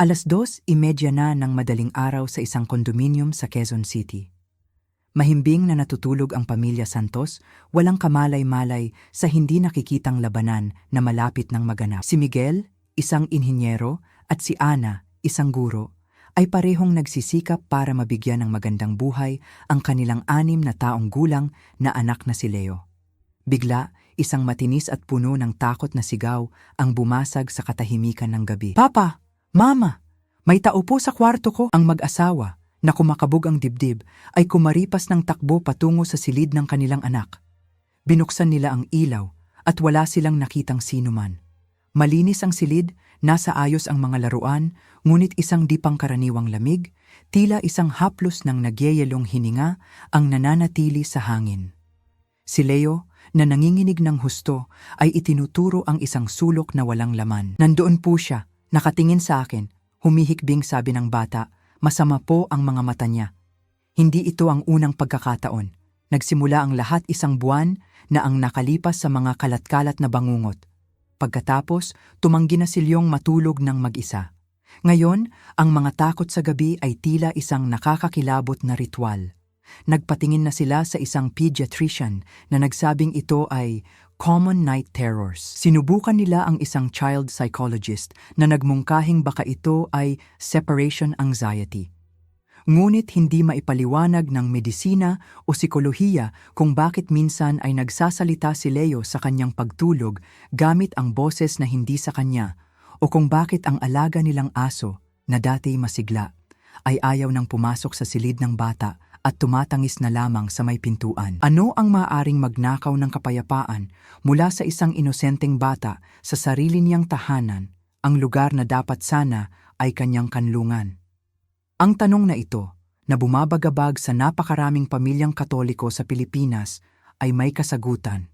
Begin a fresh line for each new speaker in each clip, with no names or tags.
Alas dos, imedya na ng madaling araw sa isang kondominium sa Quezon City. Mahimbing na natutulog ang pamilya Santos, walang kamalay-malay sa hindi nakikitang labanan na malapit ng maganap. Si Miguel, isang inhinyero, at si Ana, isang guro, ay parehong nagsisikap para mabigyan ng magandang buhay ang kanilang anim na taong gulang na anak na si Leo. Bigla, isang matinis at puno ng takot na sigaw ang bumasag sa katahimikan ng gabi. Papa! Mama! May tao po sa kwarto ko ang mag-asawa na kumakabog ang dibdib ay kumaripas ng takbo patungo sa silid ng kanilang anak. Binuksan nila ang ilaw at wala silang nakitang sino man. Malinis ang silid, nasa ayos ang mga laruan, ngunit isang di pangkaraniwang lamig, tila isang haplos ng nagyayalong hininga ang nananatili sa hangin. Si Leo, na nanginginig ng husto, ay itinuturo ang isang sulok na walang laman. Nandoon po siya, nakatingin sa akin, humihikbing sabi ng bata, masama po ang mga mata niya. Hindi ito ang unang pagkakataon. Nagsimula ang lahat isang buwan na ang nakalipas sa mga kalat-kalat na bangungot. Pagkatapos, tumanggi na si Leong matulog ng mag-isa. Ngayon, ang mga takot sa gabi ay tila isang nakakakilabot na ritual. Nagpatingin na sila sa isang pediatrician na nagsabing ito ay common night terrors. Sinubukan nila ang isang child psychologist na nagmungkahing baka ito ay separation anxiety. Ngunit hindi maipaliwanag ng medisina o sikolohiya kung bakit minsan ay nagsasalita si Leo sa kanyang pagtulog gamit ang boses na hindi sa kanya o kung bakit ang alaga nilang aso na dati masigla ay ayaw nang pumasok sa silid ng bata at tumatangis na lamang sa may pintuan. Ano ang maaring magnakaw ng kapayapaan mula sa isang inosenteng bata sa sarili niyang tahanan, ang lugar na dapat sana ay kanyang kanlungan? Ang tanong na ito, na bumabagabag sa napakaraming pamilyang katoliko sa Pilipinas, ay may kasagutan.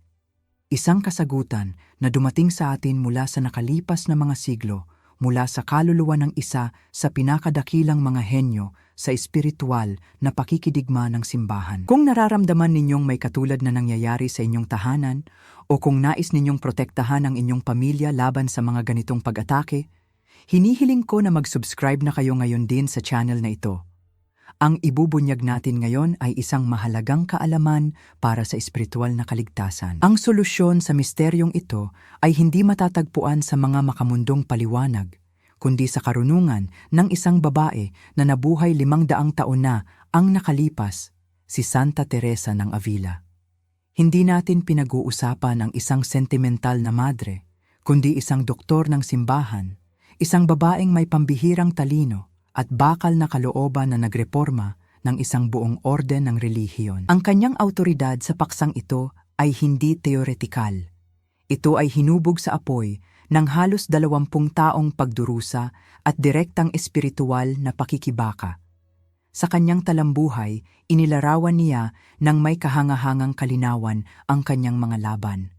Isang kasagutan na dumating sa atin mula sa nakalipas na mga siglo, mula sa kaluluwa ng isa sa pinakadakilang mga henyo sa espiritual na pakikidigma ng simbahan. Kung nararamdaman ninyong may katulad na nangyayari sa inyong tahanan, o kung nais ninyong protektahan ang inyong pamilya laban sa mga ganitong pag-atake, Hinihiling ko na mag-subscribe na kayo ngayon din sa channel na ito. Ang ibubunyag natin ngayon ay isang mahalagang kaalaman para sa espiritual na kaligtasan. Ang solusyon sa misteryong ito ay hindi matatagpuan sa mga makamundong paliwanag, kundi sa karunungan ng isang babae na nabuhay limang daang taon na ang nakalipas, si Santa Teresa ng Avila. Hindi natin pinag-uusapan ang isang sentimental na madre, kundi isang doktor ng simbahan Isang babaeng may pambihirang talino at bakal na kalooban na nagreporma ng isang buong orden ng relihiyon. Ang kanyang autoridad sa paksang ito ay hindi teoretikal. Ito ay hinubog sa apoy ng halos dalawampung taong pagdurusa at direktang espiritual na pakikibaka. Sa kanyang talambuhay, inilarawan niya ng may kahangahangang kalinawan ang kanyang mga laban.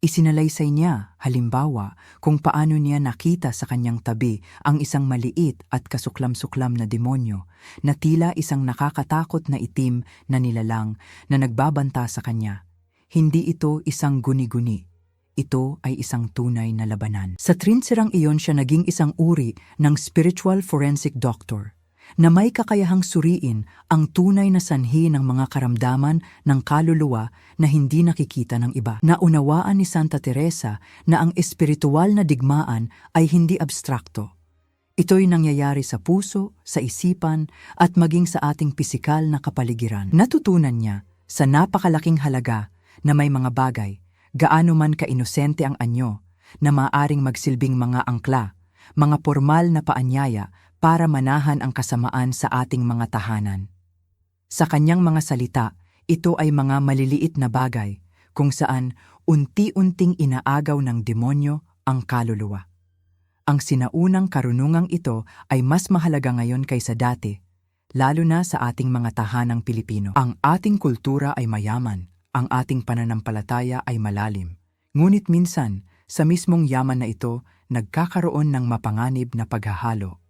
Isinalaysay niya, halimbawa, kung paano niya nakita sa kanyang tabi ang isang maliit at kasuklam-suklam na demonyo na tila isang nakakatakot na itim na nilalang na nagbabanta sa kanya. Hindi ito isang guni-guni. Ito ay isang tunay na labanan. Sa trinsirang iyon siya naging isang uri ng spiritual forensic doctor na may kakayahang suriin ang tunay na sanhi ng mga karamdaman ng kaluluwa na hindi nakikita ng iba. Naunawaan ni Santa Teresa na ang espiritual na digmaan ay hindi abstrakto. Ito'y nangyayari sa puso, sa isipan, at maging sa ating pisikal na kapaligiran. Natutunan niya sa napakalaking halaga na may mga bagay, gaano man kainosente ang anyo, na maaring magsilbing mga angkla, mga formal na paanyaya para manahan ang kasamaan sa ating mga tahanan. Sa kanyang mga salita, ito ay mga maliliit na bagay kung saan unti-unting inaagaw ng demonyo ang kaluluwa. Ang sinaunang karunungang ito ay mas mahalaga ngayon kaysa dati, lalo na sa ating mga tahanang Pilipino. Ang ating kultura ay mayaman, ang ating pananampalataya ay malalim. Ngunit minsan, sa mismong yaman na ito, nagkakaroon ng mapanganib na paghahalo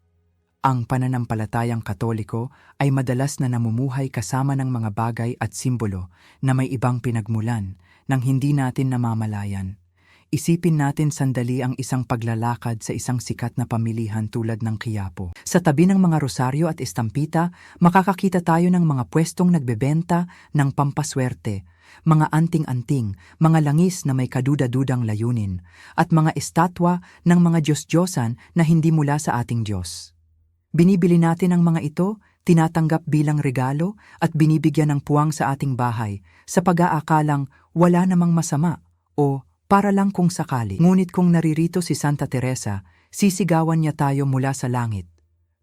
ang pananampalatayang katoliko ay madalas na namumuhay kasama ng mga bagay at simbolo na may ibang pinagmulan nang hindi natin namamalayan. Isipin natin sandali ang isang paglalakad sa isang sikat na pamilihan tulad ng Quiapo. Sa tabi ng mga rosaryo at estampita, makakakita tayo ng mga pwestong nagbebenta ng pampaswerte, mga anting-anting, mga langis na may kaduda-dudang layunin, at mga estatwa ng mga Diyos-Diyosan na hindi mula sa ating Diyos. Binibili natin ang mga ito, tinatanggap bilang regalo at binibigyan ng puwang sa ating bahay sa pag-aakalang wala namang masama o para lang kung sakali. Ngunit kung naririto si Santa Teresa, sisigawan niya tayo mula sa langit.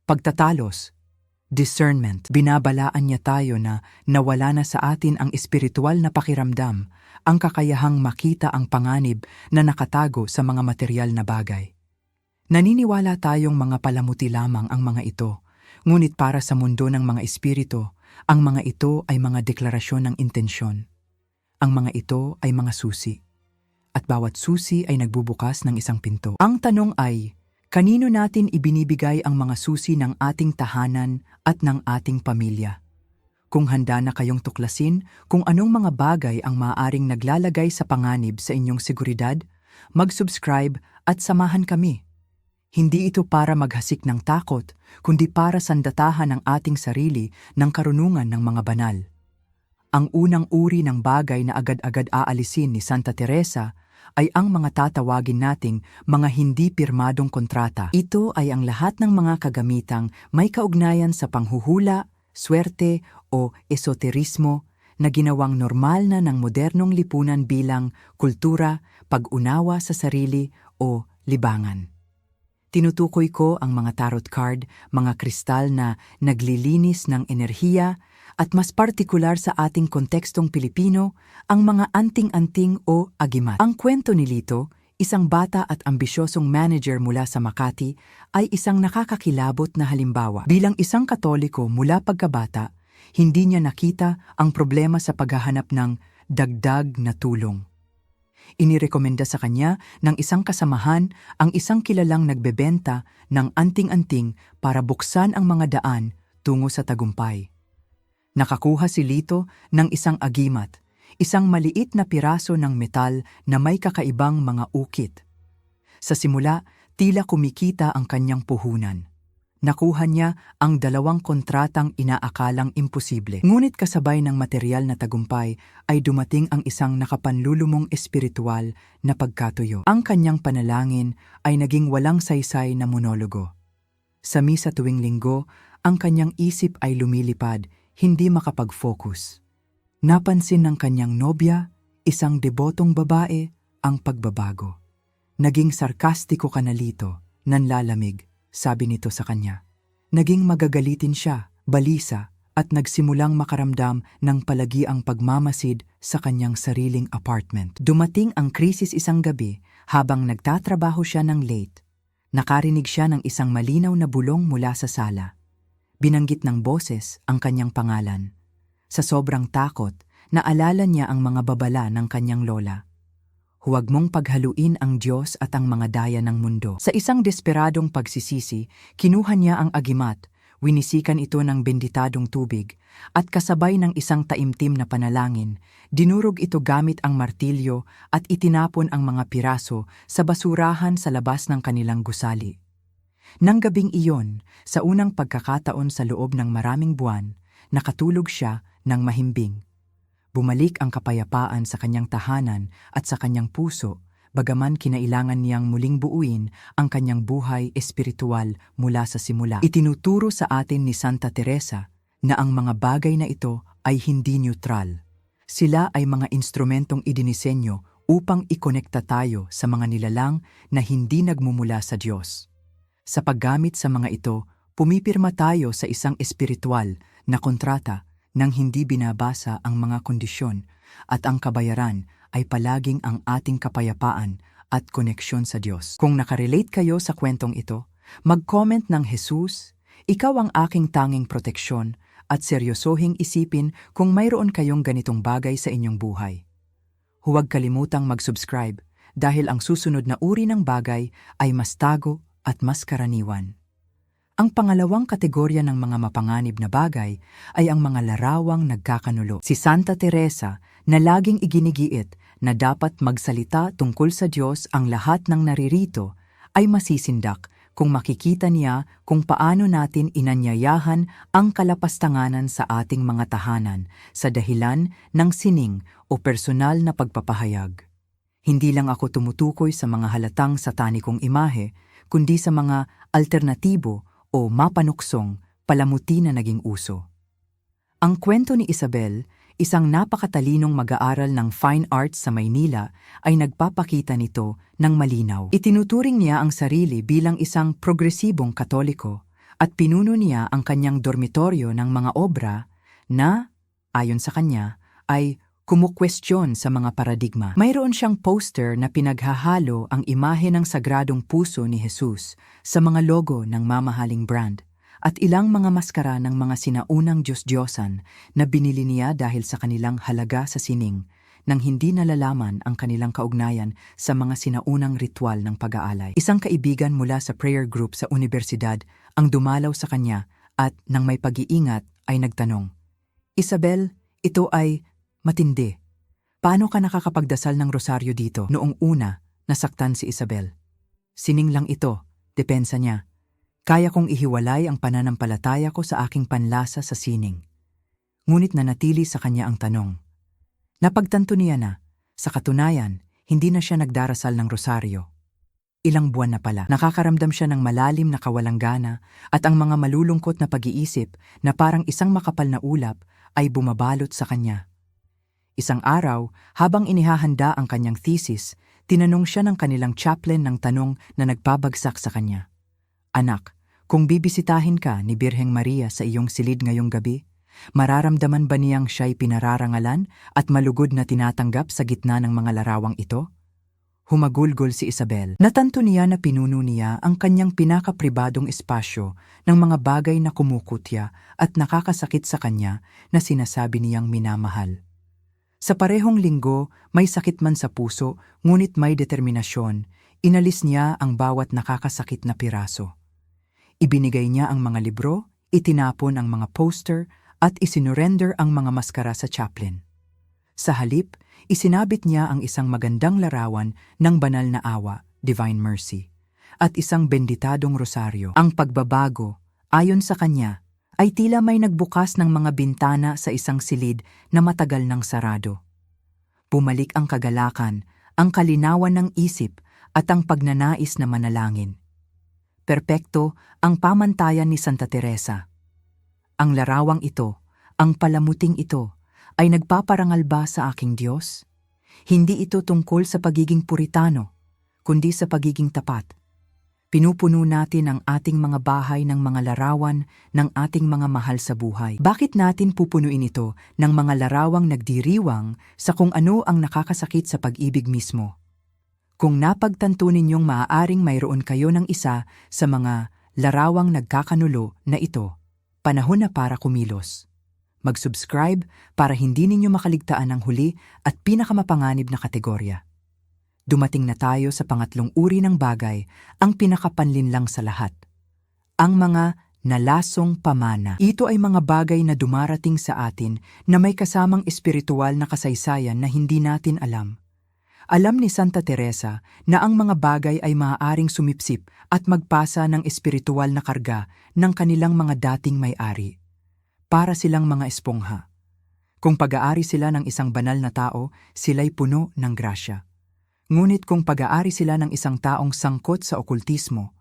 Pagtatalos, discernment, binabalaan niya tayo na nawala na sa atin ang espiritual na pakiramdam, ang kakayahang makita ang panganib na nakatago sa mga material na bagay. Naniniwala tayong mga palamuti lamang ang mga ito, ngunit para sa mundo ng mga espiritu, ang mga ito ay mga deklarasyon ng intensyon. Ang mga ito ay mga susi at bawat susi ay nagbubukas ng isang pinto. Ang tanong ay, kanino natin ibinibigay ang mga susi ng ating tahanan at ng ating pamilya? Kung handa na kayong tuklasin kung anong mga bagay ang maaaring naglalagay sa panganib sa inyong seguridad, mag-subscribe at samahan kami. Hindi ito para maghasik ng takot, kundi para sandatahan ang ating sarili ng karunungan ng mga banal. Ang unang uri ng bagay na agad-agad aalisin ni Santa Teresa ay ang mga tatawagin nating mga hindi pirmadong kontrata. Ito ay ang lahat ng mga kagamitang may kaugnayan sa panghuhula, swerte o esoterismo na ginawang normal na ng modernong lipunan bilang kultura, pag-unawa sa sarili o libangan. Tinutukoy ko ang mga tarot card, mga kristal na naglilinis ng enerhiya, at mas partikular sa ating kontekstong Pilipino, ang mga anting-anting o agimat. Ang kwento ni Lito, isang bata at ambisyosong manager mula sa Makati, ay isang nakakakilabot na halimbawa. Bilang isang katoliko mula pagkabata, hindi niya nakita ang problema sa paghahanap ng dagdag na tulong. Inirekomenda sa kanya ng isang kasamahan ang isang kilalang nagbebenta ng anting-anting para buksan ang mga daan tungo sa tagumpay. Nakakuha si Lito ng isang agimat, isang maliit na piraso ng metal na may kakaibang mga ukit. Sa simula, tila kumikita ang kanyang puhunan. Nakuha niya ang dalawang kontratang inaakalang imposible. Ngunit kasabay ng material na tagumpay ay dumating ang isang nakapanlulumong espiritual na pagkatuyo. Ang kanyang panalangin ay naging walang saysay na monologo. Sa misa tuwing linggo, ang kanyang isip ay lumilipad, hindi makapag-focus. Napansin ng kanyang nobya, isang debotong babae, ang pagbabago. Naging sarkastiko ka na lito, nanlalamig, sabi nito sa kanya. Naging magagalitin siya, balisa, at nagsimulang makaramdam ng palagiang pagmamasid sa kanyang sariling apartment. Dumating ang krisis isang gabi habang nagtatrabaho siya ng late. Nakarinig siya ng isang malinaw na bulong mula sa sala. Binanggit ng boses ang kanyang pangalan. Sa sobrang takot, naalala niya ang mga babala ng kanyang lola. Huwag mong paghaluin ang Diyos at ang mga daya ng mundo. Sa isang desperadong pagsisisi, kinuha niya ang agimat, winisikan ito ng benditadong tubig, at kasabay ng isang taimtim na panalangin, dinurog ito gamit ang martilyo at itinapon ang mga piraso sa basurahan sa labas ng kanilang gusali. Nang gabing iyon, sa unang pagkakataon sa loob ng maraming buwan, nakatulog siya ng mahimbing. Bumalik ang kapayapaan sa kanyang tahanan at sa kanyang puso, bagaman kinailangan niyang muling buuin ang kanyang buhay espiritual mula sa simula. Itinuturo sa atin ni Santa Teresa na ang mga bagay na ito ay hindi neutral. Sila ay mga instrumentong idinisenyo upang ikonekta tayo sa mga nilalang na hindi nagmumula sa Diyos. Sa paggamit sa mga ito, pumipirma tayo sa isang espiritual na kontrata nang hindi binabasa ang mga kondisyon at ang kabayaran ay palaging ang ating kapayapaan at koneksyon sa Diyos. Kung nakarelate kayo sa kwentong ito, mag-comment ng Jesus, ikaw ang aking tanging proteksyon at seryosohing isipin kung mayroon kayong ganitong bagay sa inyong buhay. Huwag kalimutang mag-subscribe dahil ang susunod na uri ng bagay ay mas tago at mas karaniwan. Ang pangalawang kategorya ng mga mapanganib na bagay ay ang mga larawang nagkakanulo. Si Santa Teresa na laging iginigiit na dapat magsalita tungkol sa Diyos ang lahat ng naririto ay masisindak kung makikita niya kung paano natin inanyayahan ang kalapastanganan sa ating mga tahanan sa dahilan ng sining o personal na pagpapahayag. Hindi lang ako tumutukoy sa mga halatang satanikong imahe, kundi sa mga alternatibo o mapanuksong palamuti na naging uso. Ang kwento ni Isabel, isang napakatalinong mag-aaral ng fine arts sa Maynila, ay nagpapakita nito ng malinaw. Itinuturing niya ang sarili bilang isang progresibong katoliko at pinuno niya ang kanyang dormitoryo ng mga obra na, ayon sa kanya, ay kumukwestiyon sa mga paradigma. Mayroon siyang poster na pinaghahalo ang imahe ng sagradong puso ni Jesus sa mga logo ng mamahaling brand at ilang mga maskara ng mga sinaunang Diyos-Diyosan na binili niya dahil sa kanilang halaga sa sining nang hindi nalalaman ang kanilang kaugnayan sa mga sinaunang ritual ng pag-aalay. Isang kaibigan mula sa prayer group sa universidad ang dumalaw sa kanya at nang may pag-iingat ay nagtanong, Isabel, ito ay matindi. Paano ka nakakapagdasal ng rosaryo dito? Noong una, nasaktan si Isabel. Sining lang ito, depensa niya. Kaya kong ihiwalay ang pananampalataya ko sa aking panlasa sa sining. Ngunit nanatili sa kanya ang tanong. Napagtanto niya na, sa katunayan, hindi na siya nagdarasal ng rosaryo. Ilang buwan na pala, nakakaramdam siya ng malalim na kawalanggana at ang mga malulungkot na pag-iisip na parang isang makapal na ulap ay bumabalot sa kanya. Isang araw, habang inihahanda ang kanyang thesis, tinanong siya ng kanilang chaplain ng tanong na nagpabagsak sa kanya. Anak, kung bibisitahin ka ni Birheng Maria sa iyong silid ngayong gabi, mararamdaman ba niyang siya'y pinararangalan at malugod na tinatanggap sa gitna ng mga larawang ito? Humagulgol si Isabel. Natanto niya na pinuno niya ang kanyang pinakapribadong espasyo ng mga bagay na kumukutya at nakakasakit sa kanya na sinasabi niyang minamahal. Sa parehong linggo, may sakit man sa puso, ngunit may determinasyon, inalis niya ang bawat nakakasakit na piraso. Ibinigay niya ang mga libro, itinapon ang mga poster, at isinurrender ang mga maskara sa chaplain. Sa halip, isinabit niya ang isang magandang larawan ng banal na awa, Divine Mercy, at isang benditadong rosaryo. Ang pagbabago, ayon sa kanya, ay tila may nagbukas ng mga bintana sa isang silid na matagal nang sarado. Pumalik ang kagalakan, ang kalinawan ng isip at ang pagnanais na manalangin. Perpekto ang pamantayan ni Santa Teresa. Ang larawang ito, ang palamuting ito, ay nagpaparangal ba sa aking Diyos? Hindi ito tungkol sa pagiging puritano, kundi sa pagiging tapat. Pinupuno natin ang ating mga bahay ng mga larawan ng ating mga mahal sa buhay. Bakit natin pupunuin ito ng mga larawang nagdiriwang sa kung ano ang nakakasakit sa pag-ibig mismo? Kung napagtanto ninyong maaaring mayroon kayo ng isa sa mga larawang nagkakanulo na ito, panahon na para kumilos. Mag-subscribe para hindi ninyo makaligtaan ang huli at pinakamapanganib na kategorya. Dumating na tayo sa pangatlong uri ng bagay, ang pinakapanlin lang sa lahat. Ang mga nalasong pamana. Ito ay mga bagay na dumarating sa atin na may kasamang espiritual na kasaysayan na hindi natin alam. Alam ni Santa Teresa na ang mga bagay ay maaaring sumipsip at magpasa ng espiritual na karga ng kanilang mga dating may-ari. Para silang mga espongha. Kung pag-aari sila ng isang banal na tao, sila'y puno ng grasya. Ngunit kung pag-aari sila ng isang taong sangkot sa okultismo,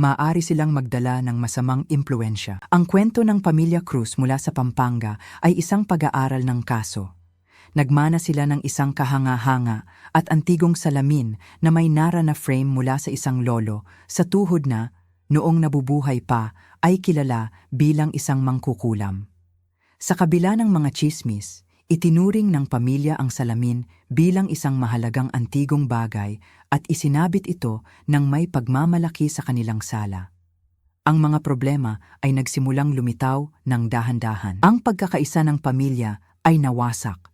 maaari silang magdala ng masamang impluensya. Ang kwento ng pamilya Cruz mula sa Pampanga ay isang pag-aaral ng kaso nagmana sila ng isang kahanga-hanga at antigong salamin na may nara na frame mula sa isang lolo sa tuhod na, noong nabubuhay pa, ay kilala bilang isang mangkukulam. Sa kabila ng mga chismis, itinuring ng pamilya ang salamin bilang isang mahalagang antigong bagay at isinabit ito ng may pagmamalaki sa kanilang sala. Ang mga problema ay nagsimulang lumitaw ng dahan-dahan. Ang pagkakaisa ng pamilya ay nawasak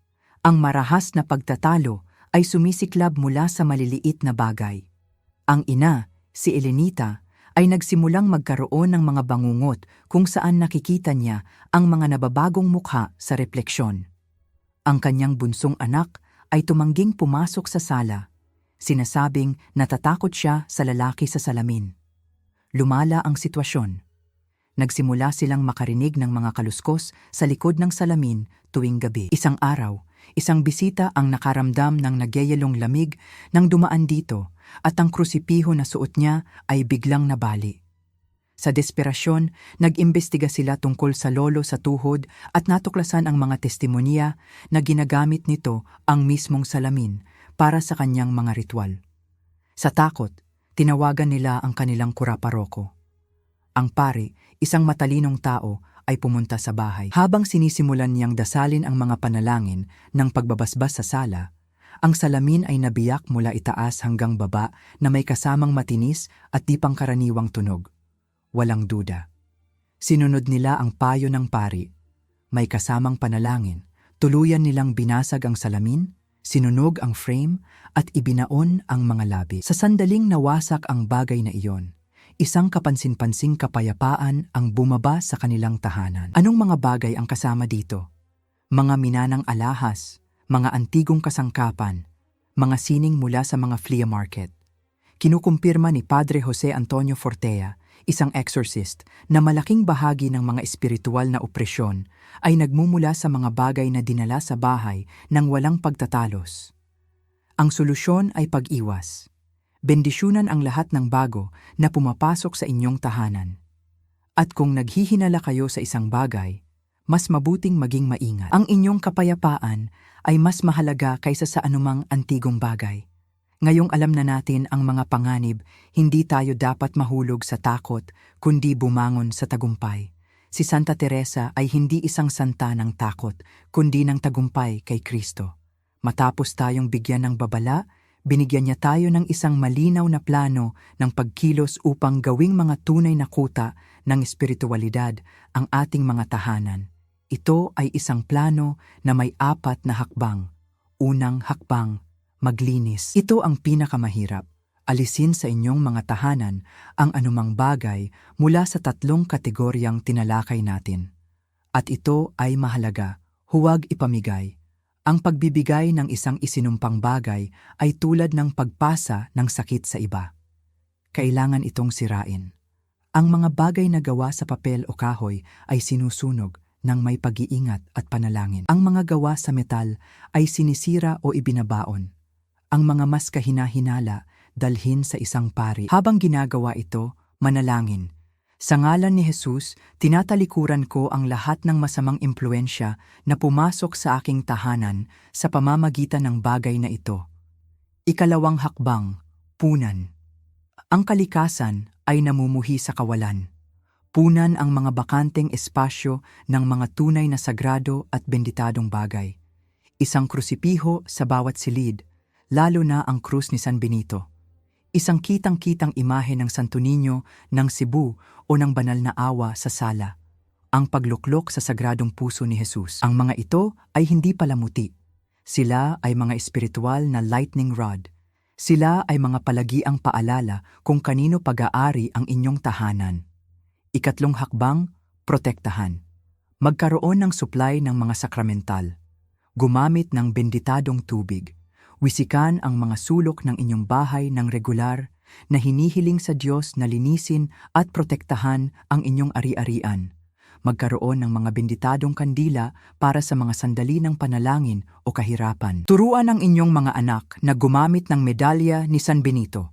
ang marahas na pagtatalo ay sumisiklab mula sa maliliit na bagay. Ang ina, si Elenita, ay nagsimulang magkaroon ng mga bangungot kung saan nakikita niya ang mga nababagong mukha sa refleksyon. Ang kanyang bunsong anak ay tumangging pumasok sa sala. Sinasabing natatakot siya sa lalaki sa salamin. Lumala ang sitwasyon. Nagsimula silang makarinig ng mga kaluskos sa likod ng salamin tuwing gabi. Isang araw, isang bisita ang nakaramdam ng nagyayalong lamig nang dumaan dito at ang krusipiho na suot niya ay biglang nabali. Sa desperasyon, nag-imbestiga sila tungkol sa lolo sa tuhod at natuklasan ang mga testimonya na ginagamit nito ang mismong salamin para sa kanyang mga ritual. Sa takot, tinawagan nila ang kanilang kuraparoko. Ang pari, isang matalinong tao, ay pumunta sa bahay. Habang sinisimulan niyang dasalin ang mga panalangin ng pagbabasbas sa sala, ang salamin ay nabiyak mula itaas hanggang baba na may kasamang matinis at di pangkaraniwang tunog. Walang duda. Sinunod nila ang payo ng pari. May kasamang panalangin. Tuluyan nilang binasag ang salamin, sinunog ang frame, at ibinaon ang mga labi. Sa sandaling nawasak ang bagay na iyon, isang kapansin-pansing kapayapaan ang bumaba sa kanilang tahanan. Anong mga bagay ang kasama dito? Mga minanang alahas, mga antigong kasangkapan, mga sining mula sa mga flea market. Kinukumpirma ni Padre Jose Antonio Fortea, isang exorcist, na malaking bahagi ng mga espiritual na opresyon ay nagmumula sa mga bagay na dinala sa bahay ng walang pagtatalos. Ang solusyon ay pag-iwas. Bendisyunan ang lahat ng bago na pumapasok sa inyong tahanan. At kung naghihinala kayo sa isang bagay, mas mabuting maging maingat. Ang inyong kapayapaan ay mas mahalaga kaysa sa anumang antigong bagay. Ngayong alam na natin ang mga panganib, hindi tayo dapat mahulog sa takot, kundi bumangon sa tagumpay. Si Santa Teresa ay hindi isang santa ng takot, kundi ng tagumpay kay Kristo. Matapos tayong bigyan ng babala, binigyan niya tayo ng isang malinaw na plano ng pagkilos upang gawing mga tunay na kuta ng espiritualidad ang ating mga tahanan. Ito ay isang plano na may apat na hakbang. Unang hakbang, maglinis. Ito ang pinakamahirap. Alisin sa inyong mga tahanan ang anumang bagay mula sa tatlong kategoryang tinalakay natin. At ito ay mahalaga, huwag ipamigay. Ang pagbibigay ng isang isinumpang bagay ay tulad ng pagpasa ng sakit sa iba. Kailangan itong sirain. Ang mga bagay na gawa sa papel o kahoy ay sinusunog ng may pag-iingat at panalangin. Ang mga gawa sa metal ay sinisira o ibinabaon ang mga mas kahina-hinala dalhin sa isang pari. Habang ginagawa ito, manalangin. Sa ngalan ni Jesus, tinatalikuran ko ang lahat ng masamang impluensya na pumasok sa aking tahanan sa pamamagitan ng bagay na ito. Ikalawang hakbang, punan. Ang kalikasan ay namumuhi sa kawalan. Punan ang mga bakanteng espasyo ng mga tunay na sagrado at benditadong bagay. Isang krusipiho sa bawat silid, lalo na ang krus ni San Benito. Isang kitang-kitang imahe ng Santo Niño ng Cebu o ng banal na awa sa sala. Ang pagluklok sa sagradong puso ni Jesus. Ang mga ito ay hindi palamuti. Sila ay mga espiritual na lightning rod. Sila ay mga palagiang paalala kung kanino pag-aari ang inyong tahanan. Ikatlong hakbang, protektahan. Magkaroon ng supply ng mga sakramental. Gumamit ng benditadong tubig Wisikan ang mga sulok ng inyong bahay ng regular na hinihiling sa Diyos na linisin at protektahan ang inyong ari-arian. Magkaroon ng mga benditadong kandila para sa mga sandali ng panalangin o kahirapan. Turuan ang inyong mga anak na gumamit ng medalya ni San Benito.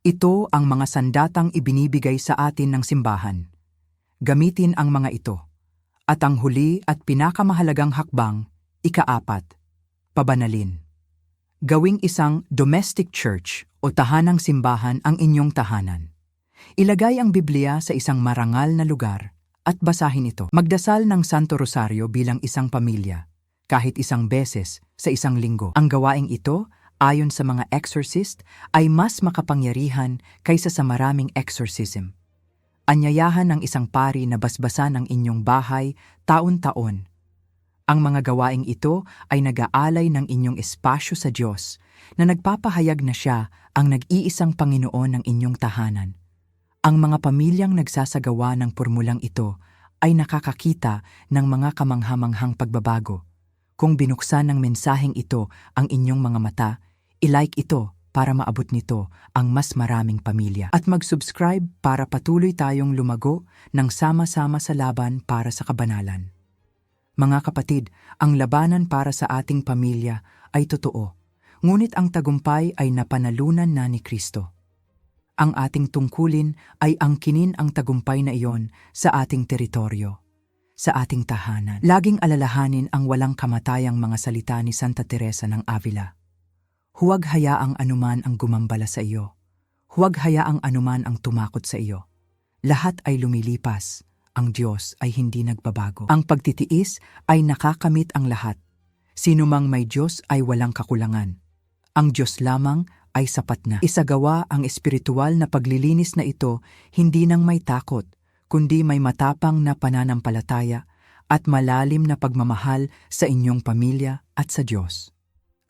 Ito ang mga sandatang ibinibigay sa atin ng simbahan. Gamitin ang mga ito. At ang huli at pinakamahalagang hakbang, ikaapat, pabanalin. Gawing isang domestic church o tahanang simbahan ang inyong tahanan. Ilagay ang Biblia sa isang marangal na lugar at basahin ito. Magdasal ng Santo Rosario bilang isang pamilya, kahit isang beses sa isang linggo. Ang gawaing ito, ayon sa mga exorcist, ay mas makapangyarihan kaysa sa maraming exorcism. Anyayahan ng isang pari na basbasan ang inyong bahay taon-taon ang mga gawaing ito ay nag-aalay ng inyong espasyo sa Diyos na nagpapahayag na siya ang nag-iisang Panginoon ng inyong tahanan. Ang mga pamilyang nagsasagawa ng pormulang ito ay nakakakita ng mga kamanghamanghang pagbabago. Kung binuksan ng mensaheng ito ang inyong mga mata, ilike ito para maabot nito ang mas maraming pamilya. At mag-subscribe para patuloy tayong lumago ng sama-sama sa laban para sa kabanalan. Mga kapatid, ang labanan para sa ating pamilya ay totoo, ngunit ang tagumpay ay napanalunan na ni Kristo. Ang ating tungkulin ay angkinin ang tagumpay na iyon sa ating teritoryo, sa ating tahanan. Laging alalahanin ang walang kamatayang mga salita ni Santa Teresa ng Avila. Huwag hayaang anuman ang gumambala sa iyo. Huwag hayaang anuman ang tumakot sa iyo. Lahat ay lumilipas. Ang Diyos ay hindi nagbabago. Ang pagtitiis ay nakakamit ang lahat. Sino mang may Diyos ay walang kakulangan. Ang Diyos lamang ay sapat na. Isagawa ang espiritual na paglilinis na ito hindi nang may takot, kundi may matapang na pananampalataya at malalim na pagmamahal sa inyong pamilya at sa Diyos.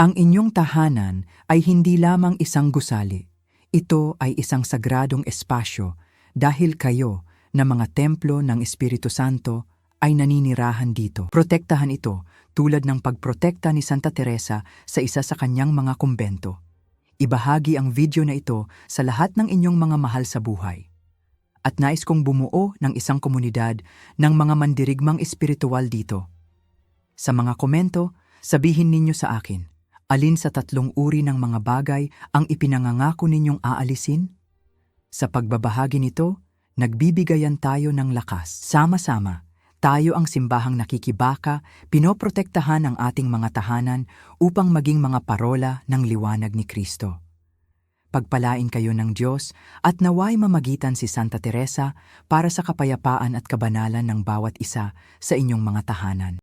Ang inyong tahanan ay hindi lamang isang gusali. Ito ay isang sagradong espasyo dahil kayo na mga templo ng Espiritu Santo ay naninirahan dito. Protektahan ito tulad ng pagprotekta ni Santa Teresa sa isa sa kanyang mga kumbento. Ibahagi ang video na ito sa lahat ng inyong mga mahal sa buhay. At nais kong bumuo ng isang komunidad ng mga mandirigmang espiritual dito. Sa mga komento, sabihin ninyo sa akin, alin sa tatlong uri ng mga bagay ang ipinangangako ninyong aalisin? Sa pagbabahagi nito, nagbibigayan tayo ng lakas. Sama-sama, tayo ang simbahang nakikibaka, pinoprotektahan ang ating mga tahanan upang maging mga parola ng liwanag ni Kristo. Pagpalain kayo ng Diyos at naway mamagitan si Santa Teresa para sa kapayapaan at kabanalan ng bawat isa sa inyong mga tahanan.